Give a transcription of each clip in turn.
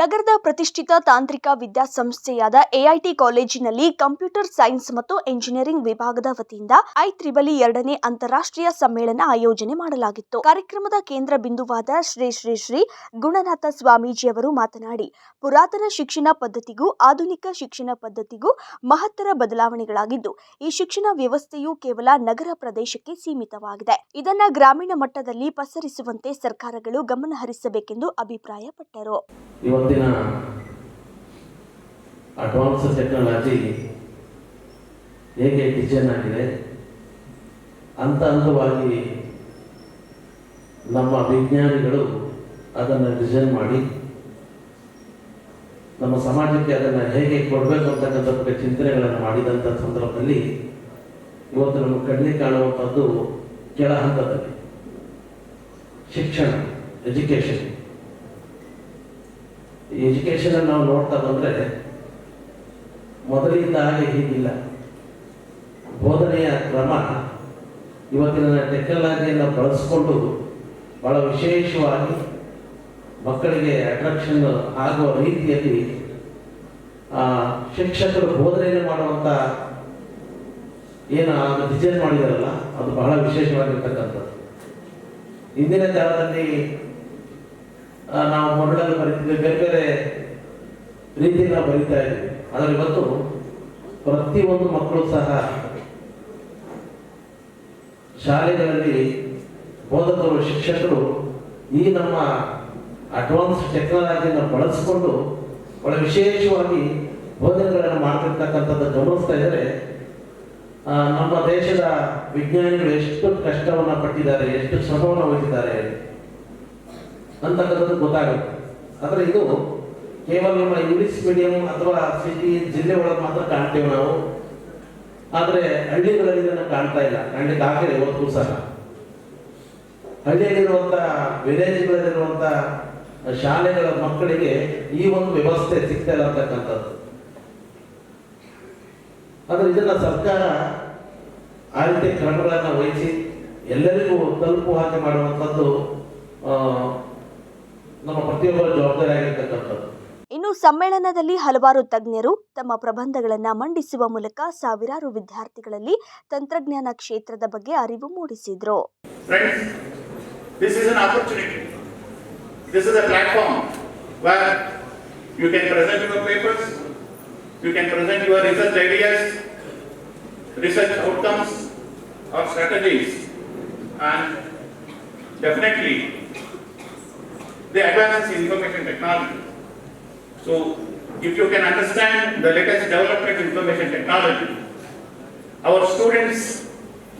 ನಗರದ ಪ್ರತಿಷ್ಠಿತ ತಾಂತ್ರಿಕ ವಿದ್ಯಾಸಂಸ್ಥೆಯಾದ ಎಐಟಿ ಕಾಲೇಜಿನಲ್ಲಿ ಕಂಪ್ಯೂಟರ್ ಸೈನ್ಸ್ ಮತ್ತು ಎಂಜಿನಿಯರಿಂಗ್ ವಿಭಾಗದ ವತಿಯಿಂದ ಐ ತ್ರಿಬಲಿ ಎರಡನೇ ಅಂತಾರಾಷ್ಟ್ರೀಯ ಸಮ್ಮೇಳನ ಆಯೋಜನೆ ಮಾಡಲಾಗಿತ್ತು. ಕಾರ್ಯಕ್ರಮದ ಕೇಂದ್ರ ಬಿಂದುವಾದ ಶ್ರೀ ಶ್ರೀ ಶ್ರೀ ಗುಣನಾಥ ಸ್ವಾಮೀಜಿಯವರು ಮಾತನಾಡಿ, ಪುರಾತನ ಶಿಕ್ಷಣ ಪದ್ಧತಿಗೂ ಆಧುನಿಕ ಶಿಕ್ಷಣ ಪದ್ಧತಿಗೂ ಮಹತ್ತರ ಬದಲಾವಣೆಗಳಾಗಿದ್ದು, ಈ ಶಿಕ್ಷಣ ವ್ಯವಸ್ಥೆಯು ಕೇವಲ ನಗರ ಪ್ರದೇಶಕ್ಕೆ ಸೀಮಿತವಾಗಿದೆ. ಇದನ್ನು ಗ್ರಾಮೀಣ ಮಟ್ಟದಲ್ಲಿ ಪಸರಿಸುವಂತೆ ಸರ್ಕಾರಗಳು ಗಮನಹರಿಸಬೇಕೆಂದು ಅಭಿಪ್ರಾಯಪಟ್ಟರು. ಇವತ್ತಿನ ಅಡ್ವಾನ್ಸ್ ಟೆಕ್ನಾಲಜಿ ಹೇಗೆ ಡಿಸೈನ್ ಆಗಿದೆ? ಹಂತ ಹಂತವಾಗಿ ನಮ್ಮ ವಿಜ್ಞಾನಿಗಳು ಅದನ್ನು ಡಿಸೈನ್ ಮಾಡಿ, ನಮ್ಮ ಸಮಾಜಕ್ಕೆ ಅದನ್ನು ಹೇಗೆ ಕೊಡಬೇಕು ಅಂತಕ್ಕಂಥ ಬಗ್ಗೆ ಚಿಂತನೆಗಳನ್ನು ಮಾಡಿದಂಥ ಸಂದರ್ಭದಲ್ಲಿ ಇವತ್ತು ನಮ್ಮ ಕಣ್ಣಿಗೆ ಕಾಣುವಂಥದ್ದು ಕೆಳ ಹಂತದಲ್ಲಿ ಶಿಕ್ಷಣ ಎಜುಕೇಷನ್ ಈ ಎಜುಕೇಷನ್ ನಾವು ನೋಡ್ತಾ ಬಂದ್ರೆ ಮೊದಲಿಂದ ಹಾಗೆ ಹೀಗಿಲ್ಲ. ಬೋಧನೆಯ ಕ್ರಮ ಇವತ್ತಿನ ಟೆಕ್ನಾಲಜಿಯನ್ನು ಬಳಸಿಕೊಂಡು ಬಹಳ ವಿಶೇಷವಾಗಿ ಮಕ್ಕಳಿಗೆ ಅಟ್ರಾಕ್ಷನ್ ಆಗುವ ರೀತಿಯಲ್ಲಿ ಶಿಕ್ಷಕರು ಬೋಧನೆಯನ್ನು ಮಾಡುವಂತ ಏನು ಡಿಸೈನ್ ಮಾಡಿದಾರಲ್ಲ, ಅದು ಬಹಳ ವಿಶೇಷವಾಗಿರ್ತಕ್ಕಂಥದ್ದು. ಇಂದಿನ ಕಾಲದಲ್ಲಿ ನಾವು ಮರಳನ್ನು ಬರೀತಿದ್ದೇವೆ ಬೇರೆ ಬೇರೆ ನಾವು ಬರೀತಾ ಇದ್ದೀವಿ ಆದರೆ ಇವತ್ತು ಪ್ರತಿಯೊಂದು ಮಕ್ಕಳು ಸಹ ಶಾಲೆಗಳಲ್ಲಿ ಬೋಧಕರು, ಶಿಕ್ಷಕರು ಈ ನಮ್ಮ ಅಡ್ವಾನ್ಸ್ ಟೆಕ್ನಾಲಜಿಯನ್ನು ಬಳಸಿಕೊಂಡು ಒಳ ವಿಶೇಷವಾಗಿ ಬೋಧನೆಗಳನ್ನು ಮಾಡ್ತಿರ್ತಕ್ಕಂಥದ್ದು ಗಮನಿಸ್ತಾ ಇದ್ದರೆ ನಮ್ಮ ದೇಶದ ವಿಜ್ಞಾನಿಗಳು ಎಷ್ಟು ಕಷ್ಟವನ್ನು ಪಟ್ಟಿದ್ದಾರೆ, ಎಷ್ಟು ಶ್ರಮವನ್ನು ಅಂತಕ್ಕಂಥದ್ದು ಗೊತ್ತಾಗುತ್ತೆ. ಆದರೆ ಇದು ಕೇವಲ ನಮ್ಮ ಇಂಗ್ಲಿಷ್ ಮೀಡಿಯಂ ಅಥವಾ ಸಿಟಿ ಜಿಲ್ಲೆ ಒಳಗೆ ಮಾತ್ರ ಕಾಣ್ತೇವೆ ನಾವು. ಆದರೆ ಹಳ್ಳಿಗಳಲ್ಲಿ ಇದನ್ನು ಕಾಣ್ತಾ ಇಲ್ಲ. ಹಳ್ಳಿ ಆಗಿದೆ ಇವತ್ತು ಸಹ. ಹಳ್ಳಿಯಲ್ಲಿರುವಂಥ ವಿಲೇಜ್ಗಳಲ್ಲಿರುವಂಥ ಶಾಲೆಗಳ ಮಕ್ಕಳಿಗೆ ಈ ಒಂದು ವ್ಯವಸ್ಥೆ ಸಿಗ್ತಾ ಇಲ್ಲ ಅಂತಕ್ಕಂಥದ್ದು. ಆದರೆ ಇದನ್ನ ಸರ್ಕಾರ ಆ ರೀತಿ ಕ್ರಮಗಳನ್ನು ವಹಿಸಿ ಎಲ್ಲರಿಗೂ ತಲುಪು ಹಾಗೆ ಮಾಡುವಂಥದ್ದು ನಮ್ಮ ಪ್ರತಿಯೊಬ್ಬರ ಜವಾಬ್ದಾರಿಯಾಗಿರ್ತಕ್ಕಂಥದ್ದು ಇನ್ನು ಸಮ್ಮೇಳನದಲ್ಲಿ ಹಲವಾರು ತಜ್ಞರು ತಮ್ಮ ಪ್ರಬಂಧಗಳನ್ನು ಮಂಡಿಸುವ ಮೂಲಕ ಸಾವಿರಾರು ವಿದ್ಯಾರ್ಥಿಗಳಲ್ಲಿ ತಂತ್ರಜ್ಞಾನ ಕ್ಷೇತ್ರದ ಬಗ್ಗೆ ಅರಿವು ಮೂಡಿಸಿದ್ರು. The advances in information technology. So, if you can understand the latest development in information technology, our students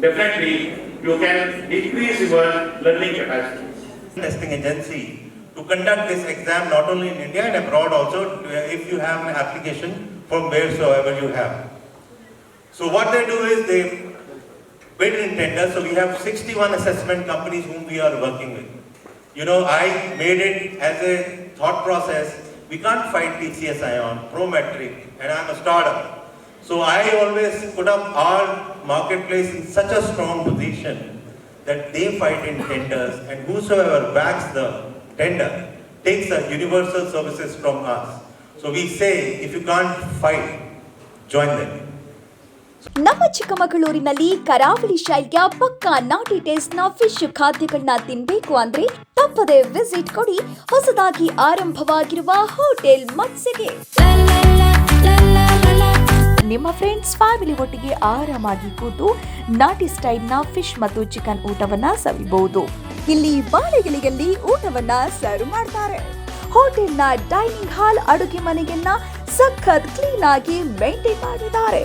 definitely you can increase your learning capacity. testing agency to conduct this exam not only in India and abroad also if you have an application from wheresoever you have. So what they do is they bid in tender. So we have 61 assessment companies whom we are working with. You know, I made it as a thought process. We can't fight TCS Ion, Prometric, and I'm a startup. So I always put up our marketplace in such a strong position that they fight in tenders and whosoever backs the tender takes the universal services from us. So we say, if you can't fight, join them. ನಮ್ಮ ಚಿಕ್ಕಮಗಳೂರಿನಲ್ಲಿ ಕರಾವಳಿ ಶೈಲಿಯ ಪಕ್ಕಾ ನಾಟಿ ಟೇಸ್ಟ್ನ fish ಖಾದ್ಯಗಳನ್ನ ತಿನ್ಬೇಕು ಅಂದ್ರೆ ತಪ್ಪದೆ visit ಕೊಡಿ. ಹೊಸದಾಗಿ ಆರಂಭವಾಗಿರುವ ಹೋಟೆಲ್ ಮತ್ಸ್ಯಗೆ. ನಿಮ್ಮ ಫ್ರೆಂಡ್ಸ್ ಫ್ಯಾಮಿಲಿ ಒಟ್ಟಿಗೆ ಆರಾಮಾಗಿ ಕೂತು ನಾಟಿ ಸ್ಟೈಲ್ನ ಫಿಶ್ ಮತ್ತು ಚಿಕನ್ ಊಟವನ್ನ ಸವಿಬಹುದು. ಇಲ್ಲಿ ಬಾಳೆಗಿಳಿಯಲ್ಲಿ ಊಟವನ್ನ ಸರ್ವ್ ಮಾಡ್ತಾರೆ. ಹೋಟೆಲ್ನ ಡೈನಿಂಗ್ ಹಾಲ್ ಅಡುಗೆ ಮನೆಯನ್ನ ಸಖತ್ ಕ್ಲೀನ್ ಆಗಿ ಮೇಂಟೈನ್ ಮಾಡಿದ್ದಾರೆ.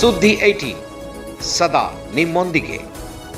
ಸುದ್ದಿ ಐಟಿ ಸದಾ ನಿಮ್ಮೊಂದಿಗೆ